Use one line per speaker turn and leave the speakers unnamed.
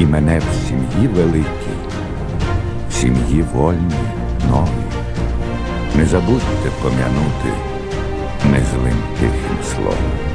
і мене в сім'ї великій, в сім'ї вольні нові. Не забудьте пом'янути незлим тихим словом.